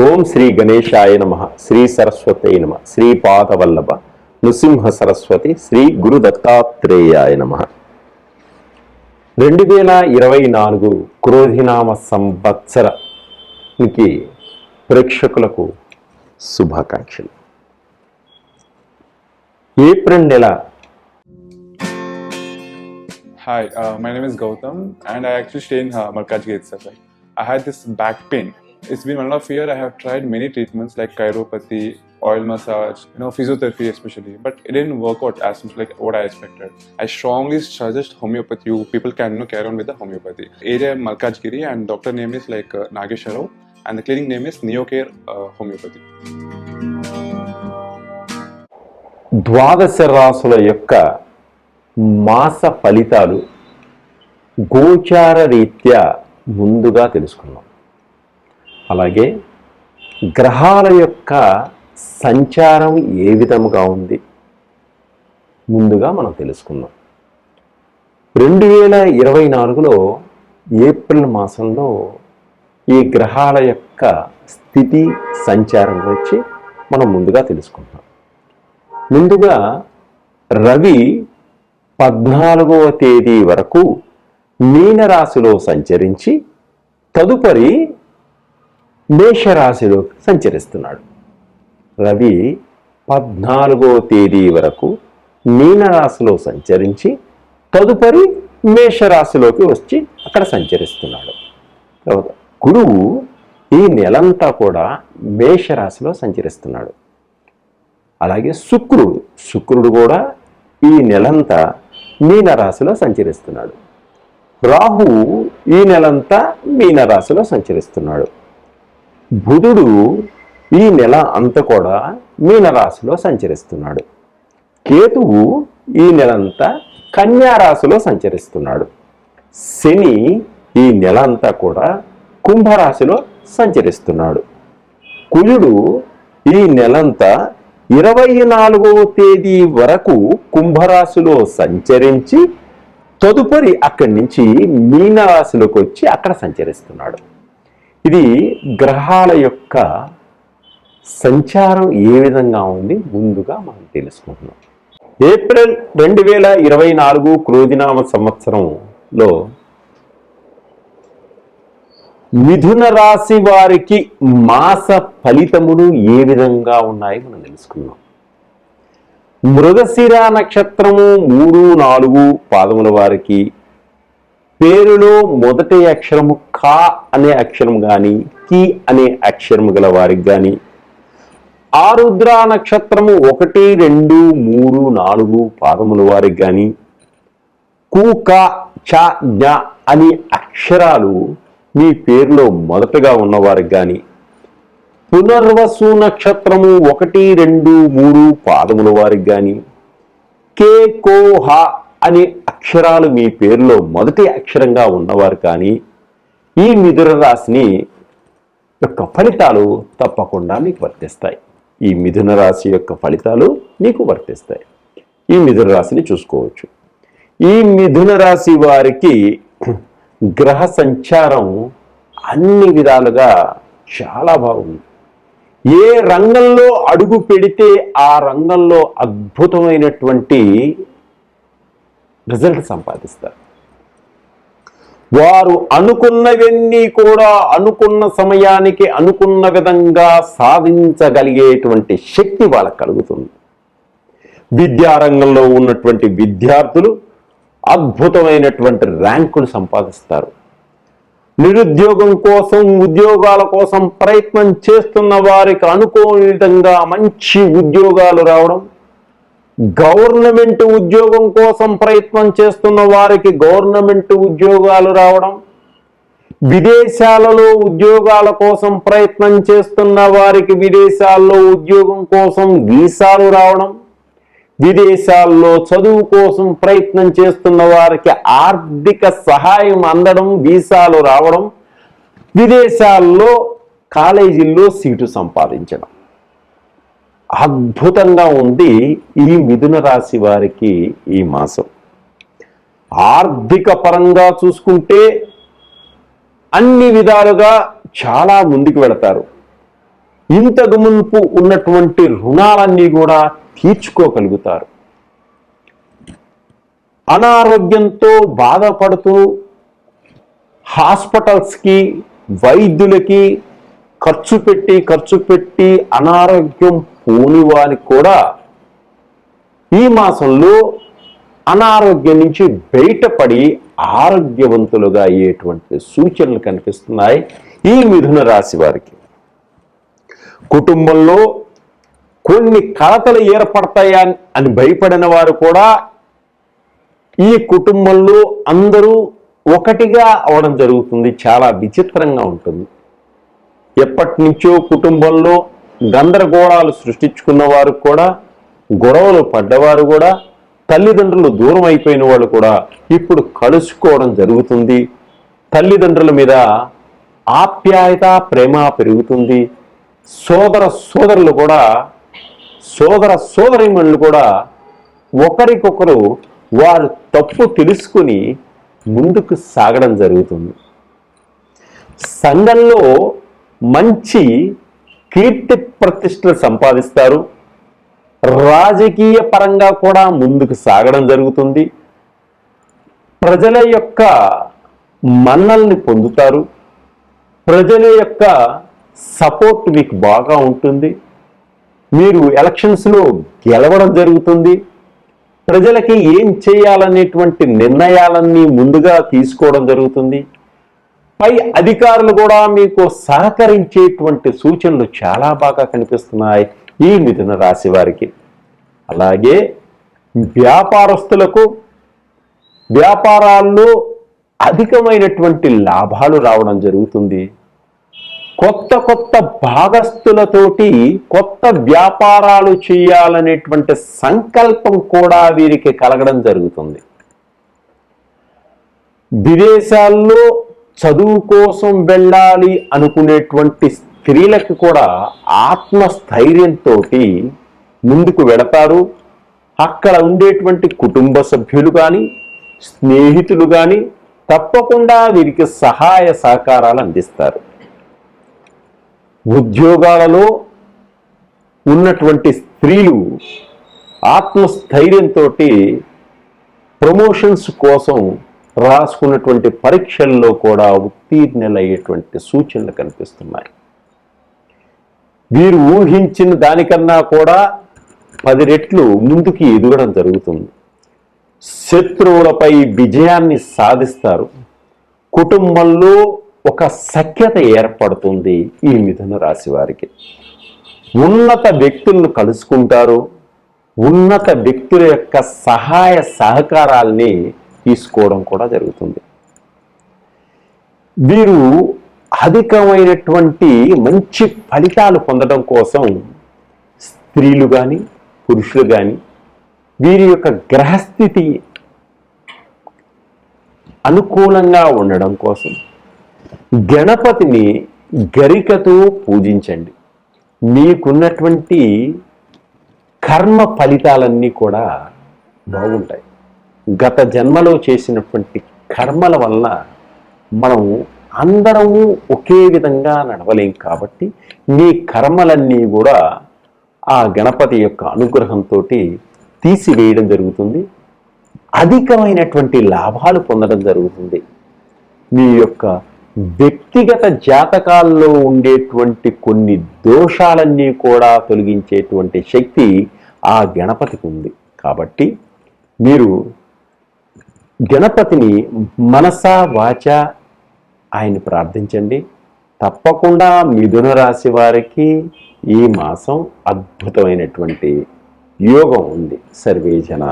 ఓం శ్రీ గణేశాయ నమ శ్రీ సరస్వతి నమ శ్రీ పాదవల్లభ నృసింహ సరస్వతి శ్రీ గురు దత్తాత్రేయాయ నమ రెండు వేల ఇరవై నాలుగు క్రోధినామ సంవత్సరానికి ప్రేక్షకులకు శుభాకాంక్షలు ఏప్రిల్ నెల hi my name is Gautam and I actually actually stay in uh, Malkajgiri itself. Like, I had this. It's been one and a half year. I have tried many treatments like chiropathy, oil massage, you know, physiotherapy especially, but it didn't work out as much like what I expected. I strongly suggest homeopathy. People can you know, carry on with the homeopathy. Area Malkajgiri, and doctor name is like uh, Nagesharov, and the clinic name is Neocare uh, Homeopathy. ద్వాదశ రాసుల యొక్క మాస ఫలితాలు గోచార రీత్యా ముందుగా తెలుసుకున్నాం అలాగే గ్రహాల యొక్క సంచారం ఏ విధముగా ఉంది? ముందుగా మనం తెలుసుకుందాం. రెండు వేల ఇరవై నాలుగులో ఏప్రిల్ మాసంలో ఈ గ్రహాల యొక్క స్థితి సంచారం గురించి మనం ముందుగా తెలుసుకుంటాం. ముందుగా రవి పద్నాలుగవ తేదీ వరకు మీనరాశిలో సంచరించి తదుపరి మేషరాశిలో సంచరిస్తున్నాడు. రవి పద్నాలుగో తేదీ వరకు మీనరాశిలో సంచరించి తదుపరి మేషరాశిలోకి వచ్చి అక్కడ సంచరిస్తున్నాడు. తర్వాత గురువు ఈ నెలంతా కూడా మేషరాశిలో సంచరిస్తున్నాడు. అలాగే శుక్రుడు శుక్రుడు కూడా ఈ నెలంతా మీనరాశిలో సంచరిస్తున్నాడు. రాహువు ఈ నెలంతా మీనరాశిలో సంచరిస్తున్నాడు. బుధుడు ఈ నెల అంతా కూడా మీనరాశిలో సంచరిస్తున్నాడు. కేతువు ఈ నెలంతా కన్యారాశిలో సంచరిస్తున్నాడు. శని ఈ నెల అంతా కూడా కుంభరాశిలో సంచరిస్తున్నాడు. కుజుడు ఈ నెలంతా ఇరవై నాలుగవ తేదీ వరకు కుంభరాశిలో సంచరించి తదుపరి అక్కడి నుంచి మీనరాశిలోకి వచ్చి అక్కడ సంచరిస్తున్నాడు. ఇది గ్రహాల యొక్క సంచారం ఏ విధంగా ఉంది ముందుగా మనం తెలుసుకుంటున్నాం. ఏప్రిల్ రెండు వేల ఇరవై నాలుగు క్రోధినామ సంవత్సరంలో మిథున రాశి వారికి మాస ఫలితములు ఏ విధంగా ఉన్నాయి మనం తెలుసుకుందాం. మృగశిర నక్షత్రము మూడు నాలుగు పాదముల వారికి పేరులో మొదటి అక్షరము కా అనే అక్షరం కానీ కి అనే అక్షరము గల వారికి కానీ ఆరుద్ర నక్షత్రము ఒకటి రెండు మూడు నాలుగు పాదముల వారికి కానీ కు క చ జ్ఞ అనే అక్షరాలు మీ పేరులో మొదటగా ఉన్నవారికి కానీ పునర్వసు నక్షత్రము ఒకటి రెండు మూడు పాదముల వారికి కానీ కే కో హ అనే అక్షరాలు మీ పేరులో మొదటి అక్షరంగా ఉన్నవారు కానీ ఈ మిథున రాశిని యొక్క ఫలితాలు తప్పకుండా మీకు వర్తిస్తాయి. ఈ మిథున రాశి యొక్క ఫలితాలు మీకు వర్తిస్తాయి. ఈ మిథున రాశిని చూసుకోవచ్చు. ఈ మిథున రాశి వారికి గ్రహ సంచారం అన్ని విధాలుగా చాలా బాగుంది. ఏ రంగంలో అడుగు పెడితే ఆ రంగంలో అద్భుతమైనటువంటి రిజల్ట్ సంపాదిస్తారు. వారు అనుకున్నవన్నీ కూడా అనుకున్న సమయానికి అనుకున్న విధంగా సాధించగలిగేటువంటి శక్తి వాళ్ళకు కలుగుతుంది. విద్యారంగంలో ఉన్నటువంటి విద్యార్థులు అద్భుతమైనటువంటి ర్యాంకులు సంపాదిస్తారు. నిరుద్యోగం కోసం ఉద్యోగాల కోసం ప్రయత్నం చేస్తున్న వారికి అనుకోని విధంగా మంచి ఉద్యోగాలు రావడం గవర్నమెంట్ ఉద్యోగం కోసం ప్రయత్నం చేస్తున్న వారికి గవర్నమెంట్ ఉద్యోగాలు రావడం విదేశాలలో ఉద్యోగాల కోసం ప్రయత్నం చేస్తున్న వారికి విదేశాల్లో ఉద్యోగం కోసం వీసాలు రావడం విదేశాల్లో చదువు కోసం ప్రయత్నం చేస్తున్న వారికి ఆర్థిక సహాయం అందడం వీసాలు రావడం విదేశాల్లో కాలేజీల్లో సీటు సంపాదించడం. అద్భుతంగా ఉంది ఈ మిథున రాశి వారికి ఈ మాసం. ఆర్థిక పరంగా చూసుకుంటే అన్ని విధాలుగా చాలా ముందుకు వెళతారు. ఇంతకు మునుపు ఉన్నటువంటి రుణాలన్నీ కూడా తీర్చుకోగలుగుతారు. అనారోగ్యంతో బాధపడుతూ హాస్పిటల్స్కి వైద్యులకి ఖర్చు పెట్టి ఖర్చు పెట్టి అనారోగ్యం పోని వారికి కూడా ఈ మాసంలో అనారోగ్యం నుంచి బయటపడి ఆరోగ్యవంతులుగా అయ్యేటువంటి సూచనలు కనిపిస్తున్నాయి ఈ మిథున రాశి వారికి. కుటుంబంలో కొన్ని కలతలు ఏర్పడతాయా అని భయపడిన వారు కూడా ఈ కుటుంబంలో అందరూ ఒకటిగా అవడం జరుగుతుంది. చాలా విచిత్రంగా ఉంటుంది. ఎప్పటి నుంచో కుటుంబంలో గందరగోళాలు సృష్టించుకున్న వారు కూడా గొడవలు పడ్డవారు కూడా తల్లిదండ్రులు దూరం అయిపోయిన వాళ్ళు కూడా ఇప్పుడు కలుసుకోవడం జరుగుతుంది. తల్లిదండ్రుల మీద ఆప్యాయత ప్రేమ పెరుగుతుంది. సోదర సోదరులు కూడా సోదర సోదరిమణులు కూడా ఒకరికొకరు వారు తప్పు తెలుసుకుని ముందుకు సాగడం జరుగుతుంది. సంఘంలో మంచి కీర్తి ప్రతిష్టలు సంపాదిస్తారు. రాజకీయ పరంగా కూడా ముందుకు సాగడం జరుగుతుంది. ప్రజల యొక్క మన్నల్ని పొందుతారు. ప్రజల యొక్క సపోర్ట్ మీకు బాగా ఉంటుంది. మీరు ఎలక్షన్స్లో గెలవడం జరుగుతుంది. ప్రజలకి ఏం చేయాలనేటువంటి నిర్ణయాలన్నీ ముందుగా తీసుకోవడం జరుగుతుంది. పై అధికారులు కూడా మీకు సహకరించేటువంటి సూచనలు చాలా బాగా కనిపిస్తున్నాయి ఈ మిథున రాశి వారికి. అలాగే వ్యాపారస్తులకు వ్యాపారాల్లో అధికమైనటువంటి లాభాలు రావడం జరుగుతుంది. కొత్త కొత్త భాగస్తులతోటి కొత్త వ్యాపారాలు చేయాలనేటువంటి సంకల్పం కూడా వీరికి కలగడం జరుగుతుంది. విదేశాల్లో చదువు కోసం వెళ్ళాలి అనుకునేటువంటి స్త్రీలకు కూడా ఆత్మస్థైర్యంతో ముందుకు వెళతారు. అక్కడ ఉండేటువంటి కుటుంబ సభ్యులు కానీ స్నేహితులు కానీ తప్పకుండా వీరికి సహాయ సహకారాలు అందిస్తారు. ఉద్యోగాలలో ఉన్నటువంటి స్త్రీలు ఆత్మస్థైర్యంతో ప్రమోషన్స్ కోసం రాసుకున్నటువంటి పరీక్షల్లో కూడా ఉత్తీర్ణులయ్యేటువంటి సూచనలు కనిపిస్తున్నాయి. వీరు ఊహించిన దానికన్నా కూడా పది రెట్లు ముందుకి ఎదగడం జరుగుతుంది. శత్రువులపై విజయాన్ని సాధిస్తారు. కుటుంబంలో ఒక సఖ్యత ఏర్పడుతుంది ఈ మిథున రాశి వారికి. ఉన్నత వ్యక్తులను కలుసుకుంటారు. ఉన్నత వ్యక్తుల యొక్క సహాయ సహకారాల్ని తీసుకోవడం కూడా జరుగుతుంది. వీరు అధికమైనటువంటి మంచి ఫలితాలు పొందడం కోసం స్త్రీలు కానీ పురుషులు కానీ వీరి యొక్క గ్రహస్థితి అనుకూలంగా ఉండడం కోసం గణపతిని గరికతో పూజించండి. మీకున్నటువంటి కర్మ ఫలితాలన్నీ కూడా బాగుంటాయి. గత జన్మలో చేసినటువంటి కర్మల వల్ల మనం అందరము ఒకే విధంగా నడవలేం కాబట్టి మీ కర్మలన్నీ కూడా ఆ గణపతి యొక్క అనుగ్రహంతో తీసివేయడం జరుగుతుంది. అధికమైనటువంటి లాభాలు పొందడం జరుగుతుంది. మీ యొక్క వ్యక్తిగత జాతకాల్లో ఉండేటువంటి కొన్ని దోషాలన్నీ కూడా తొలగించేటువంటి శక్తి ఆ గణపతికి ఉంది. కాబట్టి మీరు గణపతిని మనస వాచ ఆయన్ని ప్రార్థించండి. తప్పకుండా మిథున రాశి వారికి ఈ మాసం అద్భుతమైనటువంటి యోగం ఉంది. సర్వే జన